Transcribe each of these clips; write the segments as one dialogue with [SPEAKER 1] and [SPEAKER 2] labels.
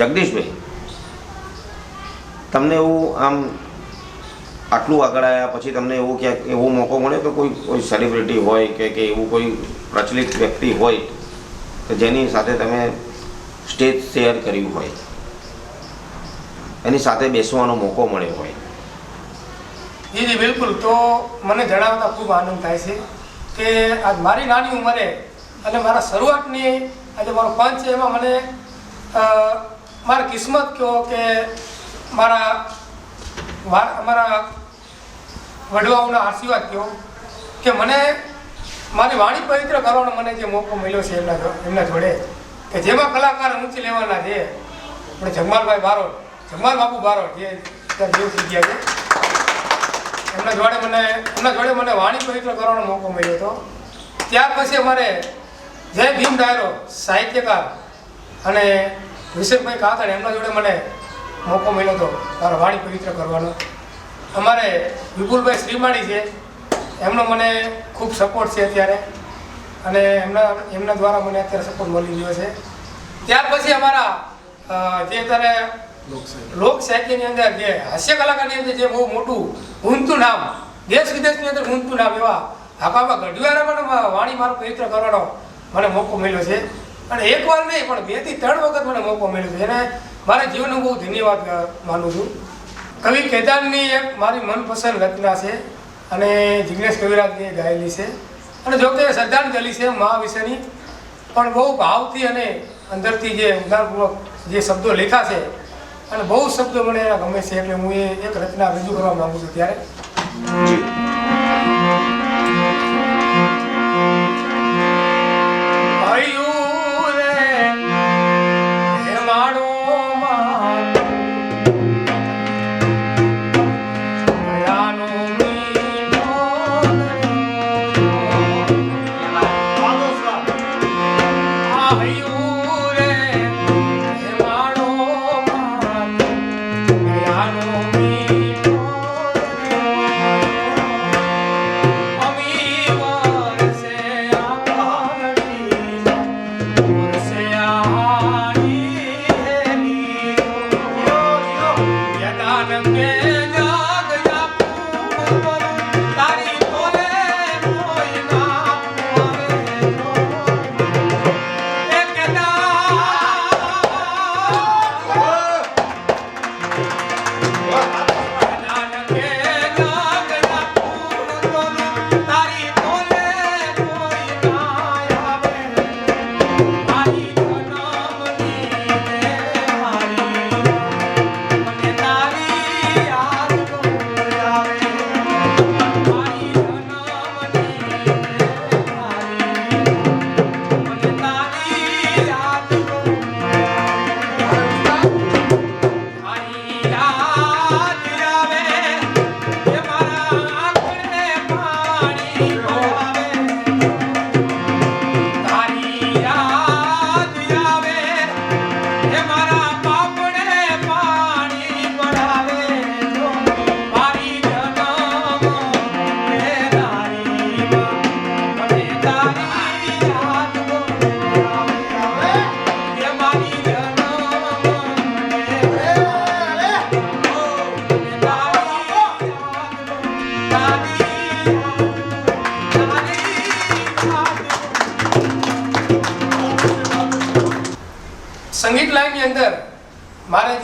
[SPEAKER 1] જગદીશભાઈ, તમને એવું આમ આટલું આગળ આવ્યા પછી તમને એવું ક્યાંક એવો મોકો મળ્યો કે કોઈ કોઈ સેલિબ્રિટી હોય કે કે એવું કોઈ પ્રચલિત વ્યક્તિ હોય કે જેની સાથે તમે સ્ટેજ શેર કર્યું હોય? એની સાથે બેસવાનો મોકો મળ્યો હોય?
[SPEAKER 2] જી જી, બિલકુલ. તો મને જણાવતા ખૂબ આનંદ થાય છે કે આજ મારી નાની ઉંમરે અને મારા શરૂઆતની આજે મારો પંચ છે એમાં મને મારા કિસ્મત કહો કે મારા મારા વડવાઓના આશીર્વાદ કહો કે મને મારી વાણી પવિત્ર કરવાનો મને જે મોકો મળ્યો છે એમના એમના જોડે. કે જેમાં કલાકાર ઊંચી લેવાના છે. આપણે જગમાલભાઈ બારોટ, જગમાલ બાપુ બારોટ જે દેવ થઈ ગયા છે. એમના જોડે મને, એમના જોડે મને વાણી પવિત્ર કરવાનો મોકો મળ્યો હતો. ત્યાર પછી અમારે જય ભીમ ડાયરો, સાહિત્યકાર અને વિશેષભાઈ કાકડ એમના જોડે મને મોકો મળ્યો હતો મારો વાણી પવિત્ર કરવાનો. અમારે વિપુલભાઈ શ્રીમાળી છે. એમનો મને ખૂબ સપોર્ટ છે અત્યારે. અને એમના એમના દ્વારા મને અત્યારે સપોર્ટ મળી રહ્યો છે. ત્યાર પછી અમારા જે અત્યારે લોક સાહિત્યની અંદર જે હાસ્ય કલાકારની અંદર જે બહુ મોટું ઊંધતું નામ દેશ વિદેશની અંદર ઊંધતું નામ એવા હાકામાં ગઢવિયાને પણ મા- વાણી મારો પવિત્ર કરવાનો મને મોકો મળ્યો છે. અને એક વાર નહીં, પણ બેથી ત્રણ વખત મને મોકો મળ્યો છે. એને મારા જીવનનો બહુ ધન્યવાદ માનું છું. કવિ કેદારની એક મારી મનપસંદ રચના છે અને જિગ્નેશ કવિરાજની ગાયેલી છે. અને જોકે શ્રદ્ધાંજલિ છે મા વિશેની, પણ બહુ ભાવથી અને અંદરથી જે ઉદારપૂર્વક જે શબ્દો લેખા છે, અને બહુ શબ્દો મને એના ગમે છે, એટલે હું એ એક રચના રજૂ કરવા માગું છું ત્યારે.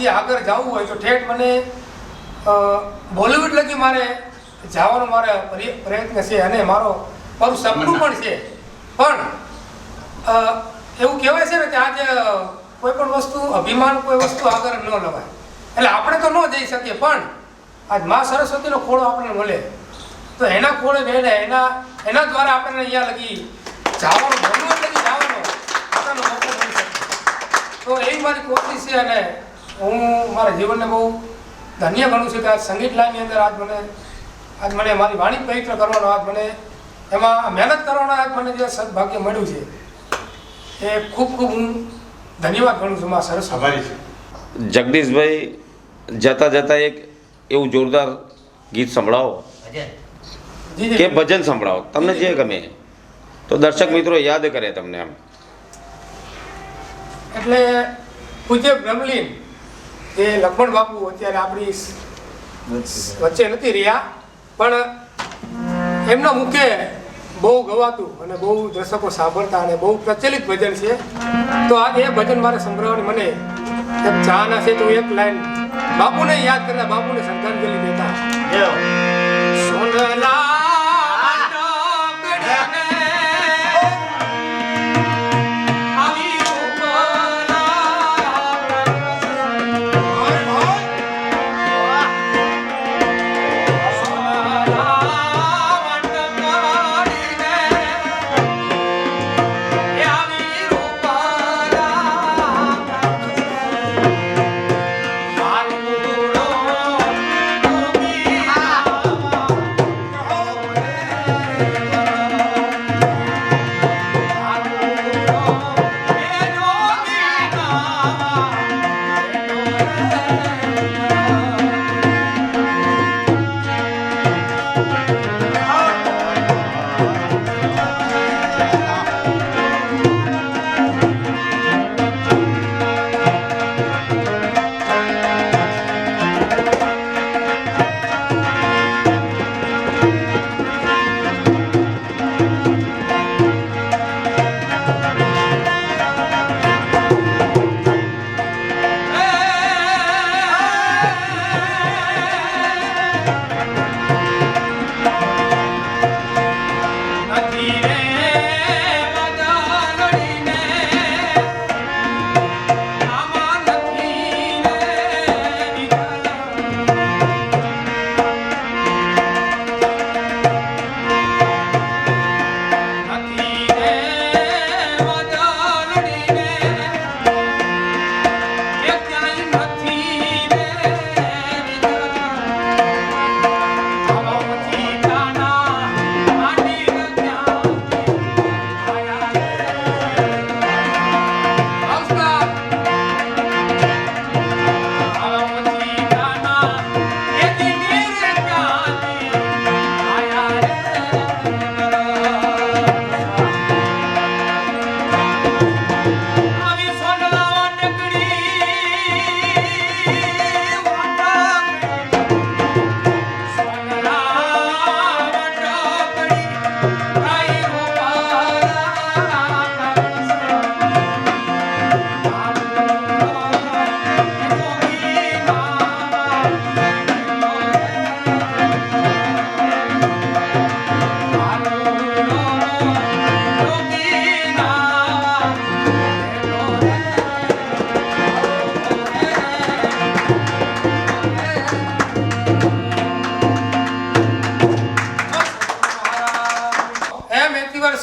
[SPEAKER 2] મારે આગળ જવું હોય તો ઠેઠ મને બોલિવૂડ લગી મારે. જવાનો મારે પ્રયત્ન છે અને મારો મારું સપનું પણ છે. પણ એવું કહેવાય છે ને કે આજે કોઈ પણ વસ્તુ અભિમાન કોઈ વસ્તુ આગળ ન લવાય. એટલે આપણે તો ન જઈ શકીએ પણ આજ મા સરસ્વતીનો ખોળો આપણને મળે. તો એના ખોળે બેને એના એના દ્વારા આપણને અહીંયા લગી જવાનું ભગવાન લગી જવાનો પોતાનો મોકો મળી શકે. તો એવી મારી કોશિશ છે અને હું મારા જીવનને બહુ ધન્ય ગણું છું કે આ સંગીત લાઈનની અંદર આજ મને આજ મને મારી વાણી પવિત્ર કરવાનો આજ મને એમાં મહેનત કરવાનો આજ મને જે સદભાગ્ય મળ્યું છે એ ખૂબ ખૂબ હું ધન્યવાદ ગણું છું મારા સરસ.
[SPEAKER 3] આભારી છે.
[SPEAKER 1] જગદીશભાઈ જતા જતા એક એવું જોરદાર ગીત સંભળાવો.
[SPEAKER 2] જી
[SPEAKER 1] કે ભજન સંભળાવો. તમને જે ગમે. તો દર્શક મિત્રો યાદ કરે તમને આમ
[SPEAKER 2] એટલે પૂજ્ય બ્રહ્મલીન જે લક્ષ્મણ બાપુ અત્યારે આપણી વચ્ચે નથી રહ્યા પણ એમના મુખે બહુ ગવાતું અને બહુ દર્શકો સાંભળતા અને બહુ પ્રચલિત ભજન છે. તો આ એ ભજન મારે સંભળાવવાની મને એક ચાના છે તો એક લાઈન. બાપુને યાદ કરતા બાપુને શ્રદ્ધાંજલિ દેતા. સોનલા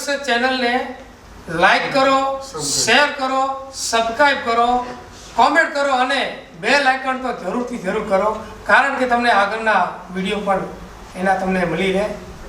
[SPEAKER 2] એથીવર્સ ચેનલને લાઈક કરો, શેર કરો સબસ્ક્રાઈબ કરો, કોમેન્ટ કરો અને બે લાઇકન તો જરૂરથી જરૂર કરો. કારણ કે તમને આગળના વીડિયો પણ એના તમને મળી રહે.